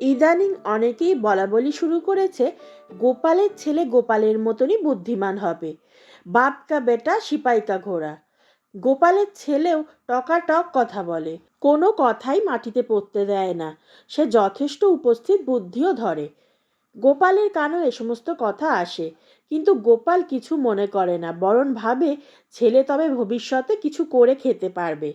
ইদানিং অনেকেই বলা বলি শুরু করেছে, গোপালের ছেলে গোপালের মতনই বুদ্ধিমান হবে। বাপকা বেটা সিপাইকা ঘোড়া। গোপালের ছেলেও টকাটক কথা বলে। কোনো কথাই মাটিতে পড়তে দেয় না। সে যথেষ্ট উপস্থিত বুদ্ধিও ধরে। গোপালের কানেও এ সমস্ত কথা আসে। কিন্তু গোপাল কিছু মনে করে না। বরং ভাবে, ছেলে তবে ভবিষ্যতে কিছু করে খেতে পারবে।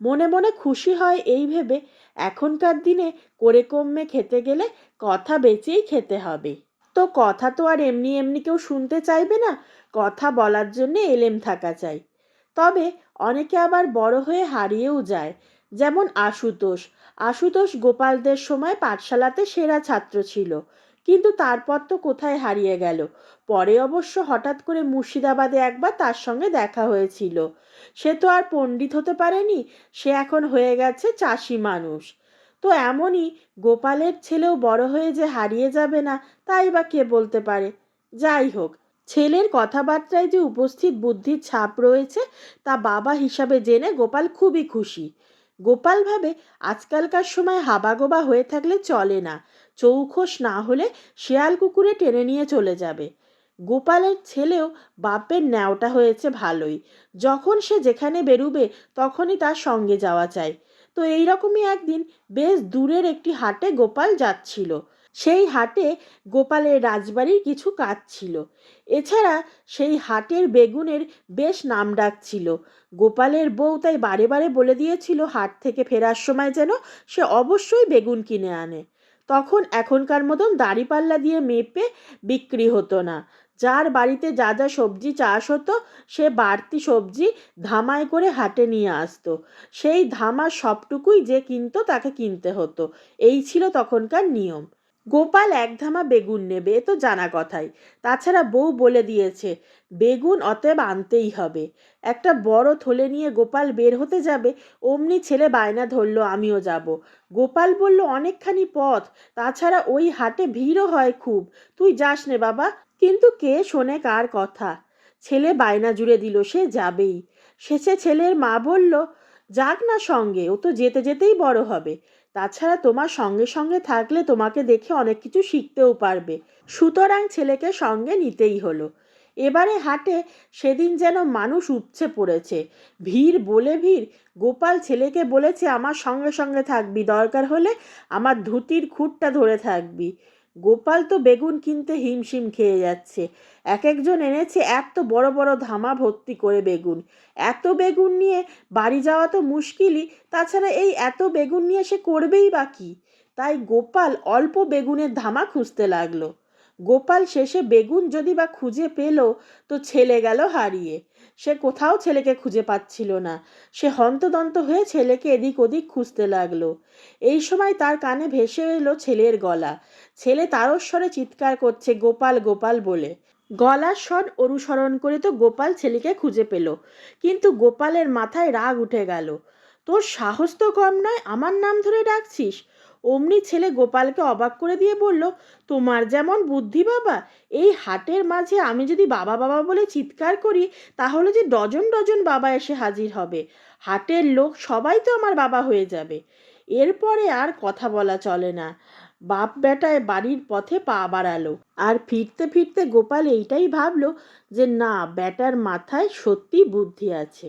মনে মনে খুশি হয় এই ভেবে, এখনকার দিনে করে কমে খেতে গেলে কথা বেচেই খেতে হবে। তো কথা তো আর এমনি এমনি কেউ শুনতে চাইবে না, কথা বলার জন্য এলেম থাকা চাই। তবে অনেকে আবার বড় হয়ে হারিয়েও যায়, যেমন আশুতোষ। আশুতোষ গোপালদের সময় পাঠশালাতে সেরা ছাত্র ছিল। কিন্তু তারপর তো কোথায় হারিয়ে গেল। পরে অবশ্য হঠাৎ করে মুর্শিদাবাদে একবার তার সঙ্গে দেখা হয়েছিল। সে তো আর পণ্ডিত হতে পারেনি, সে এখন হয়ে গেছে চাষি মানুষ। তো এমনই গোপালের ছেলেও বড় হয়ে যে হারিয়ে যাবে না, তাই বা কে বলতে পারে? যাই হোক, ছেলের কথাবার্তায় যে উপস্থিত বুদ্ধির ছাপ রয়েছে, তা বাবা হিসাবে জেনে গোপাল খুবই খুশি। গোপাল ভাবে, আজকালকার সময় হাবাগোবা হয়ে থাকলে চলে না। চৌখোস না হলে শেয়াল কুকুরে টেনে নিয়ে চলে যাবে। গোপালের ছেলেও বাপের ন্যাওটা হয়েছে ভালোই। যখন সে যেখানে বেরুবে তখনই তার সঙ্গে যাওয়া চাই। তো এইরকমই একদিন বেশ দূরের একটি হাটে গোপাল যাচ্ছিল। সেই হাটে গোপালের রাজবাড়ির কিছু কাজ ছিল। এছাড়া সেই হাটের বেগুনের বেশ নাম ডাক ছিল। গোপালের বউ তাই বারে বারে বলে দিয়েছিল হাট থেকে ফেরার সময় যেন সে অবশ্যই বেগুন কিনে আনে। তখন এখনকার মতন দাড়িপাল্লা দিয়ে মেপে বিক্রি হতো না। যার বাড়িতে যা যা সবজি চাষ হতো, সে বাড়তি সবজি ধামায় করে হাটে নিয়ে আসতো। সেই ধামা সবটুকুই যে কিনতো, তাকে কিনতে হতো। এই ছিল তখনকার নিয়ম। গোপাল এক ধামা বেগুন নেবে, এ তো জানা কথাই। তাছাড়া বউ বলে দিয়েছে, বেগুন অতএব আনতেই হবে। একটা বড় থলে নিয়ে গোপাল বের হতে যাবে, অমনি ছেলে বায়না ধরলো, আমিও যাব। গোপাল বলল, অনেকখানি পথ, তাছাড়া ওই হাটে ভিড়ও হয় খুব। তুই যাস নে বাবা, কিন্তু কে শোনে কার কথা? ছেলে বায়না জুড়ে দিল, সে যাবেই। শেষে ছেলের মা বলল যাক না সঙ্গে, ও তো যেতে যেতেই বড় হবে। তাছাড়া তোমার সঙ্গে সঙ্গে থাকলে তোমাকে দেখে অনেক কিছু শিখতেও পারবে। সুতরাং ছেলেকে সঙ্গে নিতেই হলো। এবারে হাটে সেদিন যেন মানুষ উপচে পড়েছে। ভিড় বলে ভিড়, গোপাল ছেলেকে বলেছে, আমার সঙ্গে সঙ্গে থাকবি, দরকার হলে আমার ধুতির খুঁটটা ধরে থাকবি। গোপাল তো বেগুন কিনতে হিমশিম খেয়ে যাচ্ছে। এক একজন এনেছে এত বড় বড় ধামা ভর্তি করে বেগুন। এত বেগুন নিয়ে বাড়ি যাওয়া তো মুশকিলই, তাছাড়া এই এত বেগুন নিয়ে সে করবেই বা কী? তাই গোপাল অল্প বেগুনের ধামা খুঁজতে লাগল। গোপাল শেষে বেগুন যদি বা খুঁজে পেল, তো ছেলে গেল হারিয়ে। সে কোথাও ছেলেকে খুঁজে পাচ্ছিল না। সে হন্তদন্ত হয়ে ছেলেকে এদিক ওদিক খুঁজতে লাগল। এই সময় তার কানে ভেসে এলো ছেলের গলা। ছেলে তারস্বরে চিৎকার করছে, গোপাল গোপাল বলে। গলার স্বর অনুসরণ করে তো গোপাল ছেলেকে খুঁজে পেল। কিন্তু গোপালের মাথায় রাগ উঠে গেল। তোর সাহস তো কম নয়, আমার নাম ধরে ডাকছিস? অমনি ছেলে গোপালকে অবাক করে দিয়ে বলল, তোমার যেমন বুদ্ধি বাবা, এই হাটের মাঝে আমি যদি বাবা বাবা বলে চিৎকার করি, তাহলে যে ডজন ডজন বাবা এসে হাজির হবে। হাটের লোক সবাই তো আমার বাবা হয়ে যাবে। এরপরে আর কথা বলা চলে না। বাপ বেটায় বাড়ির পথে পা বাড়ালো। আর ফিরতে ফিরতে গোপাল এইটাই ভাবলো যে, না, বেটার মাথায় সত্যি বুদ্ধি আছে।